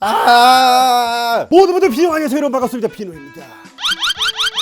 아! 모두 모두 비누 안녕하세요. 여러분 반갑습니다. 비누입니다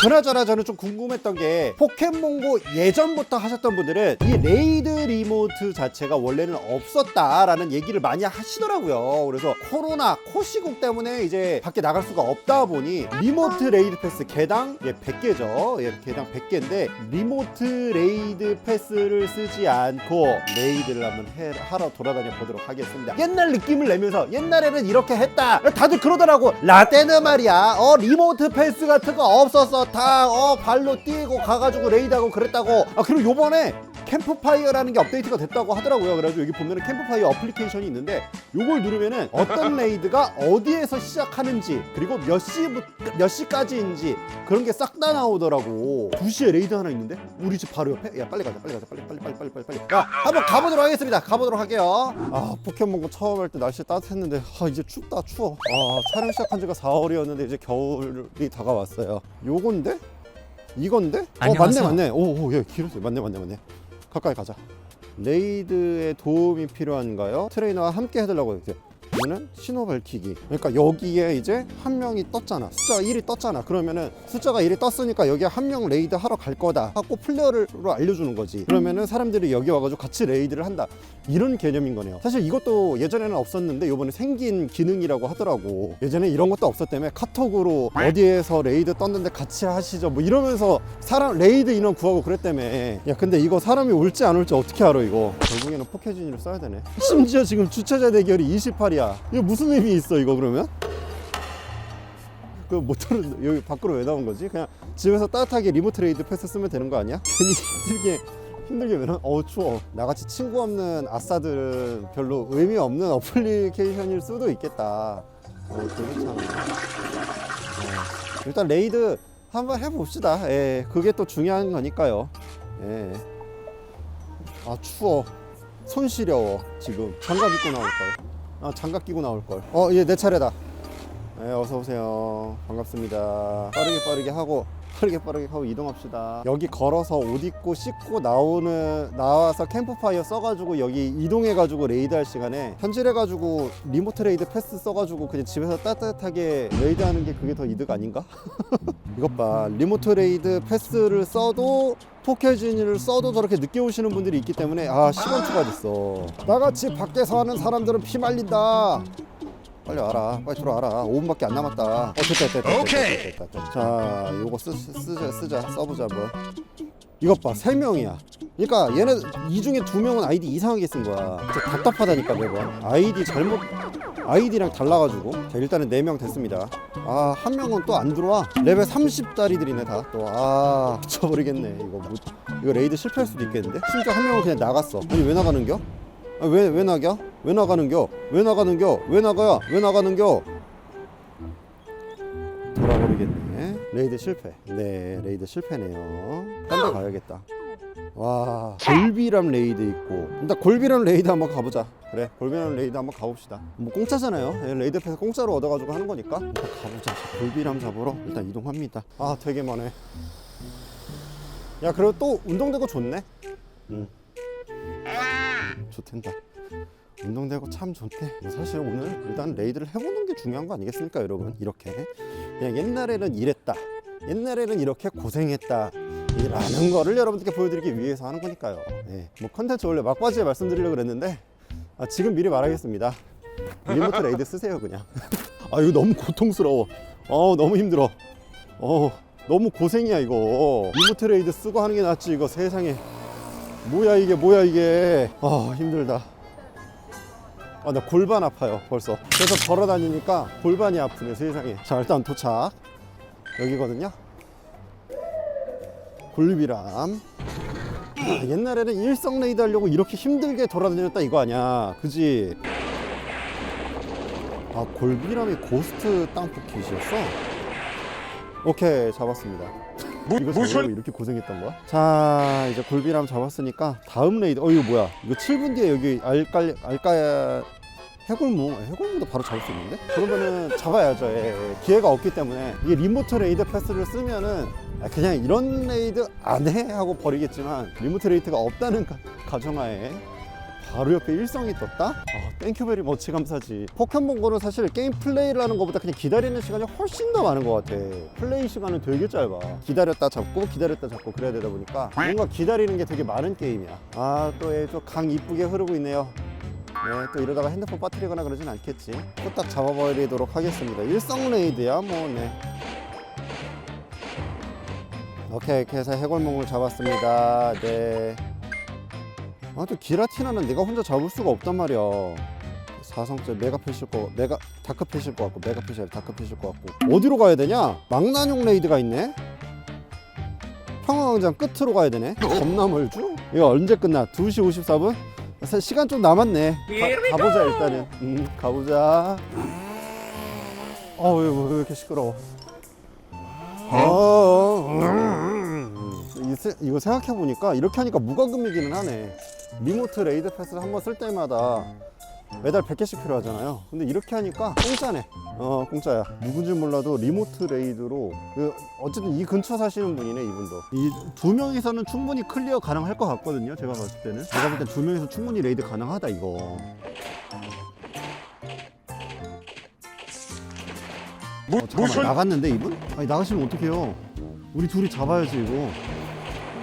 그나저나 저는 좀 궁금했던 게 포켓몬고 예전부터 하셨던 분들은 이 레이드 리모트 자체가 원래는 없었다라는 얘기를 많이 하시더라고요. 그래서 코로나 코시국 때문에 이제 밖에 나갈 수가 없다 보니 리모트 레이드 패스 개당? 예, 100개죠. 예, 개당 100개인데 리모트 레이드 패스를 쓰지 않고 레이드를 한번 해, 하러 돌아다녀 보도록 하겠습니다. 옛날 느낌을 내면서 옛날에는 이렇게 했다. 다들 그러더라고. 라떼는 말이야. 어 리모트 패스 같은 거 없었어 다 어 발로 뛰고 가가지고 레이드하고 그랬다고. 아 그리고 요번에 캠프파이어라는 게 업데이트가 됐다고 하더라고요. 그래가지고 여기 보면은 캠프파이어 어플리케이션이 있는데 요걸 누르면은 어떤 레이드가 어디에서 시작하는지 그리고 몇 시부터 몇 시까지인지 그런 게 싹 다 나오더라고. 2시에 레이드 하나 있는데? 우리 집 바로 옆에? 야 빨리 가자 빨리 가자 빨리 빨리 빨리 빨리 빨리 빨리. 야 한번 가보도록 하겠습니다. 가보도록 할게요. 아 포켓몬고 처음 할 때 날씨 따뜻했는데 아 이제 춥다 추워. 아 촬영 시작한 지가 4월이었는데 이제 겨울이 다가왔어요. 요건데? 이건데? 어 맞네 안녕하세요. 맞네. 오오예 길었어요. 맞네 맞네 맞네 가까이 가자 레이드에 도움이 필요한가요? 트레이너와 함께 해달라고 이렇 게 이거는 신호 밝히기 그러니까 여기에 이제 한 명이 떴잖아. 숫자가 1이 떴잖아. 그러면은 숫자가 1이 떴으니까 여기에 한명 레이드 하러 갈 거다 하고 플레이어로 알려주는 거지. 그러면은 사람들이 여기 와가지고 같이 레이드를 한다. 이런 개념인 거네요. 사실 이것도 예전에는 없었는데 요번에 생긴 기능이라고 하더라고. 예전에 이런 것도 없었다며 카톡으로 어디에서 레이드 떴는데 같이 하시죠. 뭐 이러면서 사람 레이드 인원 구하고 그랬다며. 야 근데 이거 사람이 올지 안 올지 어떻게 알아 이거 결국에는 포켓준이를 써야 되네. 심지어 지금 주차자 대결이 28이야. 이거 무슨 의미 있어 이거 그러면? 그 모터는 여기 밖으로 왜 나온 거지? 그냥 집에서 따뜻하게 리모트 레이드 패스 쓰면 되는 거 아니야? 괜히 힘들게 힘들게 왜나? 어우 추워. 나같이 친구 없는 아싸들은 별로 의미 없는 어플리케이션일 수도 있겠다. 어 되게 참. 어, 일단 레이드 한번 해봅시다. 예 그게 또 중요한 거니까요. 예아 추워 손 시려워 지금. 장갑 입고 나올걸. 아 장갑 끼고 나올걸. 어 이제 내 차례다. 네, 어서 오세요. 반갑습니다. 빠르게 빠르게 하고 빠르게 빠르게 하고 이동합시다. 여기 걸어서 옷 입고 씻고 나오는 나와서 캠프파이어 써가지고 여기 이동해가지고 레이드 할 시간에 현질해가지고 리모트 레이드 패스 써가지고 그냥 집에서 따뜻하게 레이드 하는 게 그게 더 이득 아닌가? 이것 봐 리모트 레이드 패스를 써도 포켓진을 써도 저렇게 늦게 오시는 분들이 있기 때문에 아 시간 추가됐어. 나같이 밖에서 하는 사람들은 피 말린다. 빨리 와라. 빨리 들어와라. 5분밖에 안 남았다. 어 됐다 됐다 됐다 오케이. 됐다, 됐다, 됐다. 자 요거 쓰, 쓰, 쓰자 쓰자. 써보자 한번 이것 봐. 3명이야. 그러니까 얘네 이 중에 2명은 아이디 이상하게 쓴 거야. 진짜 답답하다니까 매번 아이디 잘못 아이디랑 달라가지고. 자 일단은 4명 됐습니다. 아 한 명은 또 안 들어와? 레벨 30짜리들이네 다 또 아 미쳐버리겠네. 이거 뭐, 이거 레이드 실패할 수도 있겠는데? 심지어 한 명은 그냥 나갔어. 아니 왜 나가는겨? 아, 왜, 왜 나겨? 왜 나가는겨? 왜 나가는겨? 왜 나가야? 왜 나가는겨? 돌아버리겠네. 레이드 실패. 네, 레이드 실패네요. 딴 데 가야겠다. 와, 골비람 레이드 있고. 일단 골비람 레이드 한번 가보자. 그래, 골비람 레이드 한번 가봅시다. 뭐 공짜잖아요. 예, 레이드 패스 공짜로 얻어가지고 하는 거니까. 한번 가보자. 자, 골비람 잡으러 일단 이동합니다. 아, 되게 많네. 야, 그리고 또 운동되고 좋네. 응. 좋텐다. 운동되고 참 좋대. 뭐 사실 오늘 일단 레이드를 해보는 게 중요한 거 아니겠습니까, 여러분? 이렇게 그냥 옛날에는 이랬다. 옛날에는 이렇게 고생했다. 라는 거를 여러분들께 보여드리기 위해서 하는 거니까요. 예. 뭐 컨텐츠 원래 막바지에 말씀드리려고 그랬는데 아, 지금 미리 말하겠습니다. 리모트 레이드 쓰세요 그냥. 아 이거 너무 고통스러워. 어 너무 힘들어. 어 너무 고생이야 이거. 리모트 레이드 쓰고 하는 게 낫지 이거 세상에. 뭐야 이게 뭐야 이게. 아 힘들다. 아 나 골반 아파요 벌써. 그래서 걸어 다니니까 골반이 아프네 세상에. 자 일단 도착. 여기거든요. 골비람. 아, 옛날에는 일성 레이드 하려고 이렇게 힘들게 돌아다녔다 이거 아니야. 그지? 아 골비람이 고스트 땅포켓이었어? 오케이 잡았습니다 이거 잡으려고 이렇게 고생했던 거야? 자 이제 골비람 잡았으니까 다음 레이드. 어 이거 뭐야? 이거 7분 뒤에 여기 알깔 알까 해골무 해골무도 바로 잡을 수 있는데? 그러면은 잡아야죠. 예, 예. 기회가 없기 때문에. 이게 리모트 레이드 패스를 쓰면은 아, 그냥 이런 레이드 안 해 하고 버리겠지만 리모트 레이드가 없다는 가, 가정하에 바로 옆에 일성이 떴다? 아, 땡큐베리 머치 감사지. 포켓몬고는 사실 게임 플레이를 하는 것보다 그냥 기다리는 시간이 훨씬 더 많은 것 같아. 플레이 시간은 되게 짧아. 기다렸다 잡고 기다렸다 잡고 그래야 되다 보니까 뭔가 기다리는 게 되게 많은 게임이야. 아, 또강 이쁘게 흐르고 있네요. 네, 또 이러다가 핸드폰 빠뜨리거나 그러진 않겠지. 후딱 잡아버리도록 하겠습니다. 일성 레이드야, 뭐, 네. 오케이, 이렇게 해서 해골몽을 잡았습니다. 네. 아, 또 기라티나는 내가 혼자 잡을 수가 없단 말이야. 사성째 메가 패실 거, 메가 다크 패실 거 같고, 메가 패실 다크 패실 거 같고. 어디로 가야 되냐? 망나뇽 레이드가 있네. 평화광장 끝으로 가야 되네. 겁나 멀죠? 이거 언제 끝나? 2시 54분? 사- 시간 좀 남았네. 가, 가보자 일단은. 음, 가보자. 어왜 왜 이렇게 시끄러워? 어, 음. 이 세- 이거 생각해 보니까 이렇게 하니까 무과금이기는 하네. 리모트 레이드 패스를 한 번 쓸 때마다 매달 100개씩 필요하잖아요. 근데 이렇게 하니까 공짜네. 어, 공짜야. 누군지 몰라도 리모트 레이드로 그 어쨌든 이 근처 사시는 분이네, 이분도. 이 두 명이서는 충분히 클리어 가능할 것 같거든요. 제가 봤을 때는. 제가 볼 땐 두 명이서 충분히 레이드 가능하다 이거. 뭐, 어, 잠깐만 나갔는데 이분? 아니 나가시면 어떡해요 우리 둘이 잡아야지 이거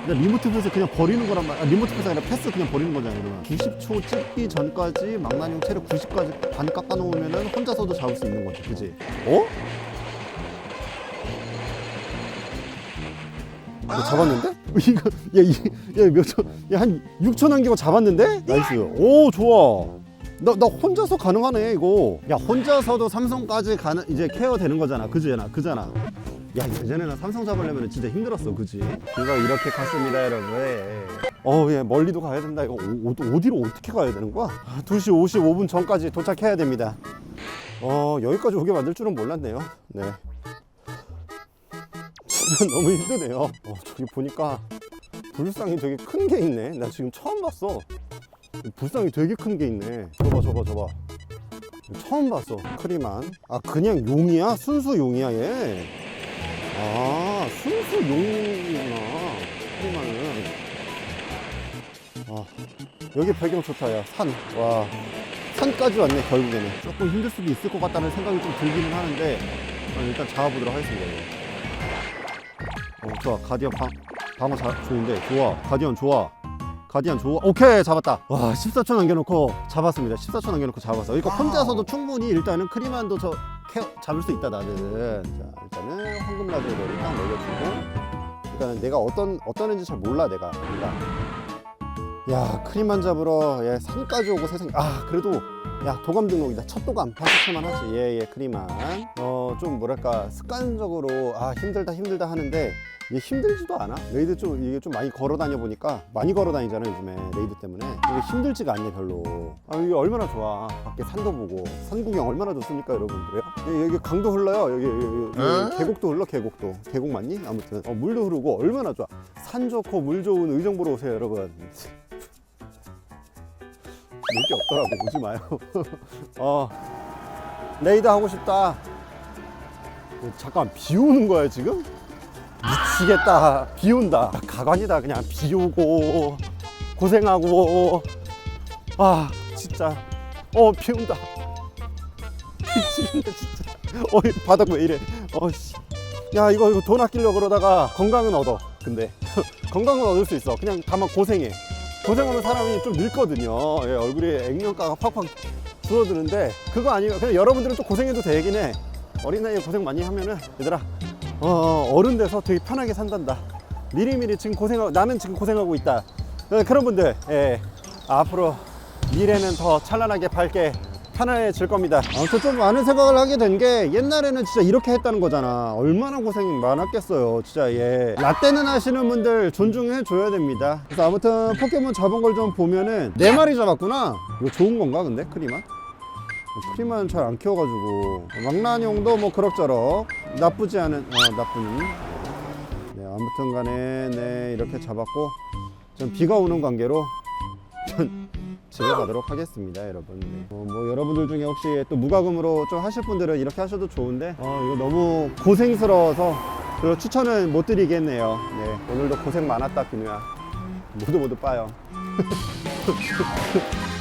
그냥 리모트 패스 그냥 버리는 거란 말이야 아, 리모트 패스 아니라 패스 그냥 버리는 거잖아 이러면 90초 찍기 전까지 망나뇽 체력 90까지 반 깎아 놓으면은 혼자서도 잡을 수 있는 거지 그지? 어? 이거 잡았는데? 이거 야이야몇 초 야한 6초 남기고 잡았는데? 나이스 오 좋아 나, 나 혼자서 가능하네 이거 야 혼자서도 삼성까지 가는 이제 케어 되는 거잖아 그잖아 그잖아 야 예전에는 삼성 잡으려면 진짜 힘들었어 그지 이거 이렇게 갔습니다 여러분 어예 멀리도 가야 된다 이거 어, 어, 어디로 어떻게 가야 되는 거야 아, 2시 55분 전까지 도착해야 됩니다 어 여기까지 오게 만들 줄은 몰랐네요 네 진짜 너무 힘드네요 어 저기 보니까 불상이 되게 큰 게 있네 나 지금 처음 봤어 불상이 되게 큰 게 있네. 저봐, 저봐, 저봐. 처음 봤어. 크리만. 아, 그냥 용이야? 순수 용이야, 얘. 아, 순수 용이구나. 크리만은. 아, 여기 배경 좋다, 야. 산. 와. 산까지 왔네, 결국에는. 조금 힘들 수도 있을 것 같다는 생각이 좀 들기는 하는데, 어, 일단 잡아보도록 하겠습니다. 어, 좋아. 가디언 방, 방어 자, 좋은데. 좋아. 가디언 좋아. 가디언 좋아. 오케이 잡았다. 와 14초 남겨놓고 잡았습니다. 14초 남겨놓고 잡았어. 그러니까 혼자서도 충분히 일단은 크리만도 저 케어 잡을 수 있다 나는. 자 일단은 황금 라디오를 딱 넣어주고 일단은 내가 어떤 어떤 애인지 잘 몰라 내가. 그러니까 야 크리만 잡으러 예 산까지 오고 세상. 아 그래도 야 도감 등록이다. 첫 도감. 박수칠만 하지. 예예 크리만. 어 좀 뭐랄까 습관적으로 아 힘들다 힘들다 하는데 이게 힘들지도 않아? 레이드 좀 이게 좀 많이 걸어 다녀 보니까 많이 걸어 다니잖아 요즘에 레이드 때문에. 이게 힘들지가 않네 별로. 아 이게 얼마나 좋아. 밖에 산도 보고. 산 구경 얼마나 좋습니까 여러분들요? 여기, 여기 강도 흘러요 여기, 여기, 여기, 여기. 계곡도 흘러 계곡도. 계곡 맞니? 아무튼. 어, 물도 흐르고 얼마나 좋아. 산 좋고 물 좋은 의정 보러 오세요 여러분 볼게 없더라고 오지 마요. 어. 레이드 하고 싶다. 어, 잠깐 비 오는 거야 지금? 미치겠다. 비 온다. 가관이다 그냥. 비 오고 고생하고. 아 진짜. 어 비 온다. 미치겠네 진짜. 어이 바닥 왜 이래? 어씨. 야 이거 이거 돈 아끼려고 그러다가 건강은 얻어 근데. 건강은 얻을 수 있어. 그냥 다만 고생해 고생하면 사람이 좀 늙거든요. 예, 얼굴에 액면가가 팍팍 줄어드는데 그거 아니고 그냥 여러분들은 좀 고생해도 되긴 해. 어린 나이에 고생 많이 하면은 얘들아 어, 어른 돼서 되게 편하게 산단다. 미리미리 지금 고생하고 나는 지금 고생하고 있다. 어, 그런 분들 예, 앞으로 미래는 더 찬란하게 밝게 편안해질 겁니다. 아무튼 좀 많은 생각을 하게 된 게 옛날에는 진짜 이렇게 했다는 거잖아. 얼마나 고생이 많았겠어요 진짜 예. 라떼는 하시는 분들 존중해 줘야 됩니다. 그래서 아무튼 포켓몬 잡은 걸 좀 보면은 네 마리 잡았구나. 이거 좋은 건가 근데? 크리만? 크리만 잘 안 키워가지고. 망나뇽도 뭐 그럭저럭. 나쁘지 않은 어 나쁜. 네 아무튼 간에 네 이렇게 잡았고. 전 비가 오는 관계로. 전 가도록 하겠습니다 여러분. 네. 어, 뭐 여러분들 중에 혹시 또 무과금으로 좀 하실 분들은 이렇게 하셔도 좋은데 어 이거 너무 고생스러워서 그리고 추천은 못 드리겠네요. 네 오늘도 고생 많았다 비누야 모두 모두 빠요